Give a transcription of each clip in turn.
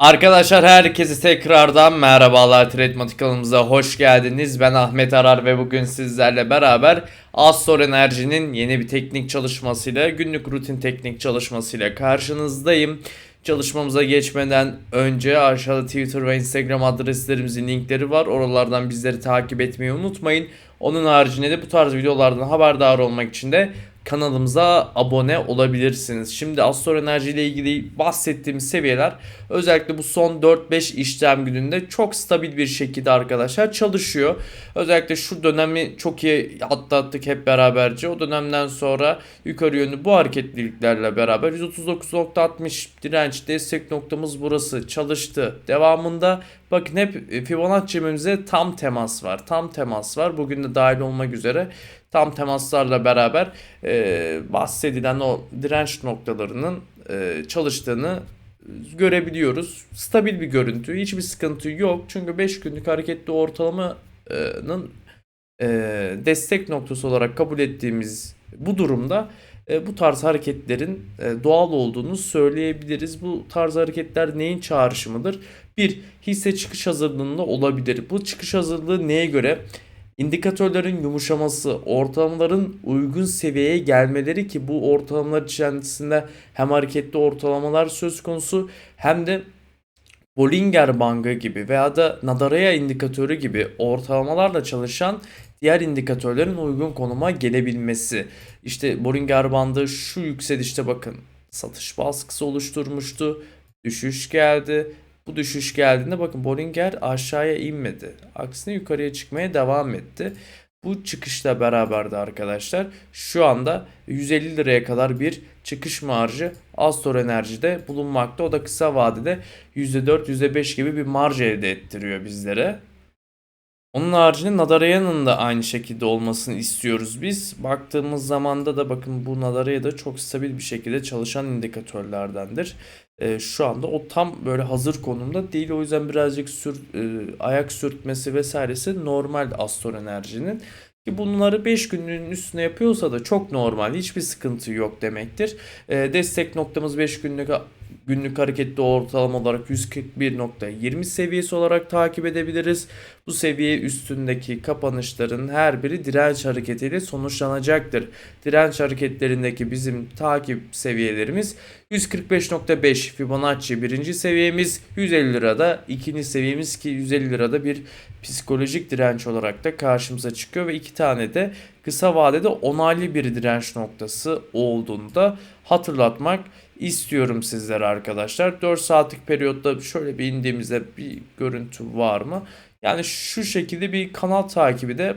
Arkadaşlar herkese tekrardan merhabalar Trade kanalımıza hoş geldiniz. Ben Ahmet Arar ve bugün sizlerle beraber Astor Enerji'nin yeni bir teknik çalışmasıyla günlük rutin teknik çalışmasıyla karşınızdayım. Çalışmamıza geçmeden önce aşağıda Twitter ve Instagram adreslerimizin linkleri var. Oralardan bizleri takip etmeyi unutmayın. Onun haricinde de bu tarz videolardan haberdar olmak için de kanalımıza abone olabilirsiniz. Şimdi Astor Enerji ile ilgili bahsettiğimiz seviyeler özellikle bu son 4-5 işlem gününde çok stabil bir şekilde arkadaşlar çalışıyor. Özellikle şu dönemi çok iyi atlattık hep beraberce. O dönemden sonra yukarı yönlü bu hareketliliklerle beraber 139.60 direnç destek noktamız burası çalıştı. Devamında bakın hep Fibonacci'mize tam temas var. Tam temas var. Bugün de dahil olmak üzere tam temaslarla beraber e, bahsedilen o direnç noktalarının e, çalıştığını görebiliyoruz. Stabil bir görüntü. Hiçbir sıkıntı yok. Çünkü 5 günlük hareketli ortalamanın e, destek noktası olarak kabul ettiğimiz bu durumda e, bu tarz hareketlerin e, doğal olduğunu söyleyebiliriz. Bu tarz hareketler neyin çağrışımıdır? Bir, hisse çıkış hazırlığında olabilir. Bu çıkış hazırlığı neye göre? İndikatörlerin yumuşaması, ortalamaların uygun seviyeye gelmeleri ki bu ortalamalar içerisinde hem hareketli ortalamalar söz konusu hem de Bollinger Bandı gibi veya da Nadaraya indikatörü gibi ortalamalarla çalışan diğer indikatörlerin uygun konuma gelebilmesi. İşte Bollinger Bandı şu yükselişte bakın satış baskısı oluşturmuştu. Düşüş geldi. Bu düşüş geldiğinde bakın Bollinger aşağıya inmedi. Aksine yukarıya çıkmaya devam etti. Bu çıkışla beraber de arkadaşlar şu anda 150 liraya kadar bir çıkış marjı Astor Enerji'de bulunmakta. O da kısa vadede %4 %5 gibi bir marj elde ettiriyor bizlere. Onun haricinde Nadaraya'nın da aynı şekilde olmasını istiyoruz biz. Baktığımız zamanda da bakın bu Nadaraya da çok stabil bir şekilde çalışan indikatörlerdendir. Ee, şu anda o tam böyle hazır konumda değil. O yüzden birazcık sür, e, ayak sürtmesi vesairesi normal Astor Enerji'nin. Ki bunları 5 günlüğün üstüne yapıyorsa da çok normal. Hiçbir sıkıntı yok demektir. Ee, destek noktamız 5 günlük günlük hareketli ortalama olarak 141.20 seviyesi olarak takip edebiliriz. Bu seviye üstündeki kapanışların her biri direnç hareketiyle sonuçlanacaktır. Direnç hareketlerindeki bizim takip seviyelerimiz 145.5 Fibonacci birinci seviyemiz 150 lirada ikinci seviyemiz ki 150 lirada bir psikolojik direnç olarak da karşımıza çıkıyor ve iki tane de kısa vadede onaylı bir direnç noktası olduğunda hatırlatmak istiyorum sizlere arkadaşlar. 4 saatlik periyotta şöyle bir indiğimizde bir görüntü var mı? Yani şu şekilde bir kanal takibi de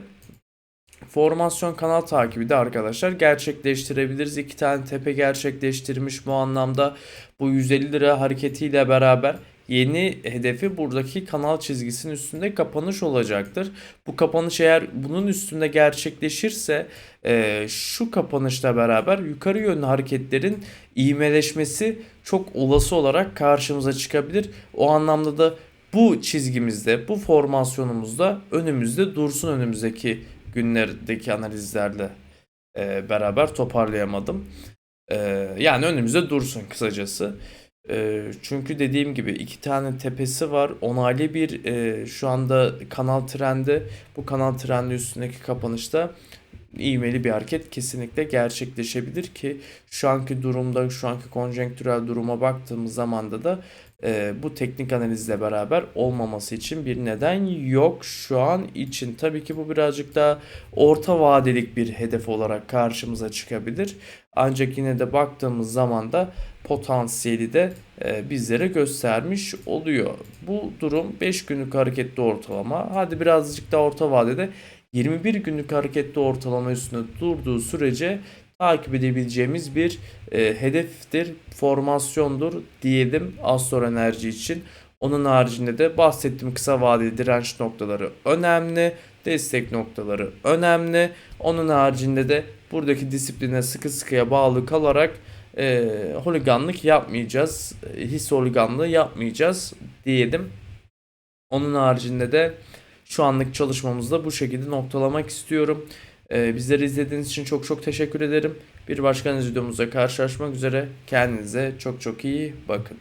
formasyon kanal takibi de arkadaşlar gerçekleştirebiliriz. İki tane tepe gerçekleştirmiş bu anlamda bu 150 lira hareketiyle beraber yeni hedefi buradaki kanal çizgisinin üstünde kapanış olacaktır. Bu kapanış eğer bunun üstünde gerçekleşirse e, şu kapanışla beraber yukarı yönlü hareketlerin ivmeleşmesi çok olası olarak karşımıza çıkabilir. O anlamda da bu çizgimizde, bu formasyonumuzda önümüzde dursun önümüzdeki günlerdeki analizlerle e, beraber toparlayamadım. E, yani önümüzde dursun kısacası. E, çünkü dediğim gibi iki tane tepesi var. Onaylı bir e, şu anda kanal trendi. Bu kanal trendi üstündeki kapanışta ivmeli bir hareket kesinlikle gerçekleşebilir ki şu anki durumda şu anki konjonktürel duruma baktığımız zamanda da e, bu teknik analizle beraber olmaması için bir neden yok şu an için. Tabii ki bu birazcık daha orta vadelik bir hedef olarak karşımıza çıkabilir. Ancak yine de baktığımız zaman da potansiyeli de e, bizlere göstermiş oluyor. Bu durum 5 günlük hareketli ortalama. Hadi birazcık daha orta vadede 21 günlük hareketli ortalama üstünde durduğu sürece takip edebileceğimiz bir e, hedeftir, formasyondur diyelim Astor Enerji için. Onun haricinde de bahsettiğim kısa vadeli direnç noktaları önemli, destek noktaları önemli. Onun haricinde de buradaki disipline sıkı sıkıya bağlı kalarak e, holiganlık yapmayacağız, e, his holiganlığı yapmayacağız diyelim. Onun haricinde de şu anlık çalışmamızda bu şekilde noktalamak istiyorum. Ee, bizleri izlediğiniz için çok çok teşekkür ederim. Bir başka videomuzda karşılaşmak üzere. Kendinize çok çok iyi bakın.